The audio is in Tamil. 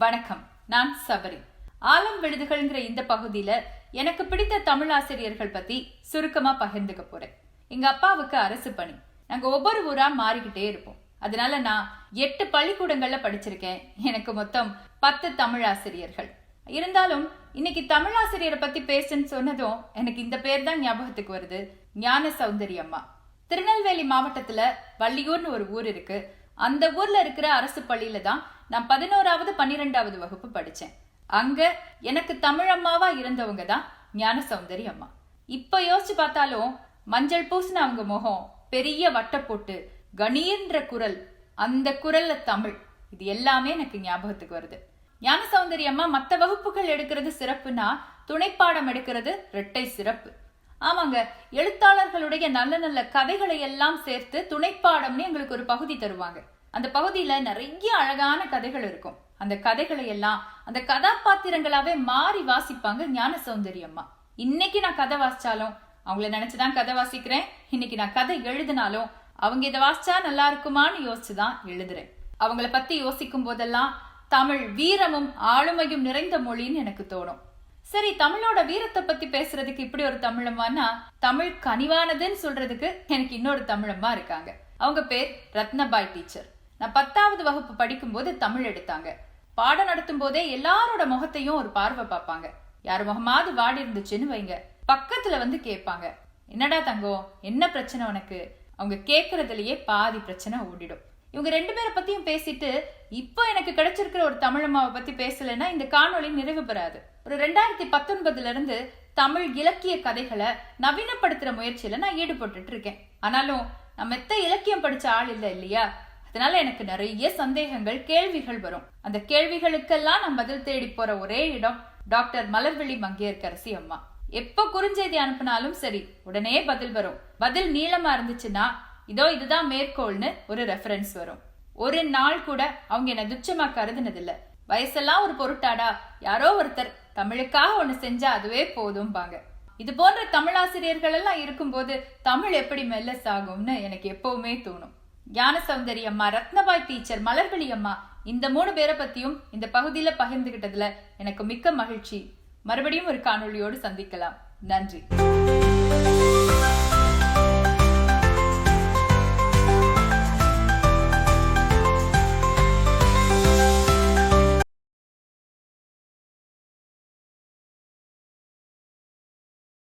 வணக்கம் நான் சவரி ஆலம் விடுதுகள்ங்கிற இந்த பகுதியில எனக்கு பிடித்த தமிழ் ஆசிரியர்கள் பத்தி சுருக்கமா பகிர்ந்துக்க போறேன். எங்க அப்பாவுக்கு அரசு பணி. நாங்க ஒவ்வொரு ஊரா மாறிக்கிட்டே இருப்போம். அதனால நான் எட்டு பள்ளிக்கூடங்கள்ல படிச்சிருக்கேன். எனக்கு மொத்தம் பத்து தமிழ் ஆசிரியர்கள். இருந்தாலும் இன்னைக்கு தமிழ் ஆசிரியரை பத்தி பேசுன்னு சொன்னதும் எனக்கு இந்த பேர் தான் ஞாபகத்துக்கு வருது. ஞான சௌந்தரி அம்மா. திருநெல்வேலி மாவட்டத்துல வள்ளியூர்னு ஒரு ஊர் இருக்கு. அந்த ஊர்ல இருக்கிற அரசு பள்ளியில தான் நான் பதினோராவது பன்னிரெண்டாவது வகுப்பு படிச்சேன். அங்க எனக்கு தமிழ் அம்மாவா இருந்தவங்க தான் ஞான சௌந்தரி அம்மா. இப்ப யோசிச்சு பார்த்தாலும் மஞ்சள் பூசின அவங்க முகம் பெரிய வட்ட போட்டு கணீர்ன்ற குரல் அந்த குரல்ல தமிழ். இது எல்லாமே எனக்கு ஞாபகத்துக்கு வருது. ஞான சௌந்தரி அம்மா மற்ற வகுப்புகள் எடுக்கிறது சிறப்புனா துணைப்பாடம் எடுக்கிறது இரட்டை சிறப்பு. ஆமாங்க எழுத்தாளர்களுடைய நல்ல நல்ல கதைகளை எல்லாம் சேர்த்து துணைப்பாடம்னு எங்களுக்கு ஒரு பகுதி தருவாங்க. அந்த பகுதியில நிறைய அழகான கதைகள் இருக்கும். அந்த கதைகளை எல்லாம் அந்த கதாபாத்திரங்களாவே மாறி வாசிப்பாங்க ஞான சௌந்தரி அம்மா. இன்னைக்கு நான் கதை வாசிச்சாலும் அவங்கள நினைச்சுதான் கதை வாசிக்கிறேன். இன்னைக்கு நான் கதை எழுதினாலும் அவங்க இதை வாசிச்சா நல்லா இருக்குமான்னு யோசிச்சுதான் எழுதுறேன். அவங்கள பத்தி யோசிக்கும் போதெல்லாம் தமிழ் வீரமும் ஆளுமையும் நிறைந்த மொழின்னு எனக்கு தோணும். சரி தமிழோட வீரத்தை பத்தி பேசுறதுக்கு இப்படி ஒரு தமிழம்மானா தமிழ் கனிவானதுன்னு சொல்றதுக்கு எனக்கு இன்னொரு தமிழம்மா இருக்காங்க. அவங்க பேர் ரத்னபாய் டீச்சர். நான் பத்தாவது வகுப்பு படிக்கும்போது தமிழ் எடுத்தாங்க. பாடம் நடத்தும் போதே எல்லாரோட முகத்தையும் ஒரு பார்வை பார்ப்பாங்க. யார் முகமாவது வாடி இருந்துச்சுன்னு வைங்க. பக்கத்துல வந்து கேட்பாங்க. என்னடா தங்கம்? என்ன பிரச்சனை உனக்கு? அவங்க கேட்கறதுலயே பாதி பிரச்சனை ஓடிடும். இவங்க ரெண்டு பேரை பத்தியும் பேசிட்டு இப்போ எனக்கு கிடைச்சிருக்கிற ஒரு தமிழம்மாவை பத்தி பேசலைன்னா இந்த காணொலி நிறைவு பெறாது. ஒரு ரெண்டாயிரத்தி பத்தொன்பதுல இருந்து தமிழ் இலக்கிய கதைகளை நவீனப்படுத்துற முயற்சியில நான் ஈடுபட்டு இருக்கேன். ஆனாலும் நான் மெத்த இலக்கியம் படிச்ச ஆள் இல்லை இல்லையா? அதனால எனக்கு நிறைய சந்தேகங்கள் கேள்விகள் வரும். அந்த கேள்விகளுக்கெல்லாம் நான் பதில் தேடி போற ஒரே இடம் டாக்டர் மலர்விழி மங்கையர்கரசி அம்மா. எப்ப குறுஞ்செய்தி அனுப்பினாலும் சரி உடனே பதில் வரும். பதில் நீளமா இருந்துச்சுன்னா இதோ இதுதான் மேற்கோள்னு ஒரு ரெஃபரன்ஸ் வரும். ஒரு நாள் கூட அவங்க என்ன துச்சமா கருதுனதில்ல. வயசெல்லாம் ஒரு பொருட்டாடா யாரோ ஒருத்தர் தமிழுக்காக ஒண்ணு செஞ்சா அதுவே போதும்பாங்க. இது போன்ற தமிழாசிரியர்கள் எல்லாம் இருக்கும்போது தமிழ் எப்படி மெல்ல சாகும்னு எனக்கு எப்பவுமே தோணும். ஞான சௌந்தரி அம்மா ரத்னபாய் டீச்சர் மலர்விழி அம்மா இந்த மூணு பேரை பத்தியும் இந்த பகுதியில பகிர்ந்துகிட்டதுல எனக்கு மிக்க மகிழ்ச்சி. மறுபடியும் ஒரு காணொளியோடு சந்திக்கலாம். நன்றி.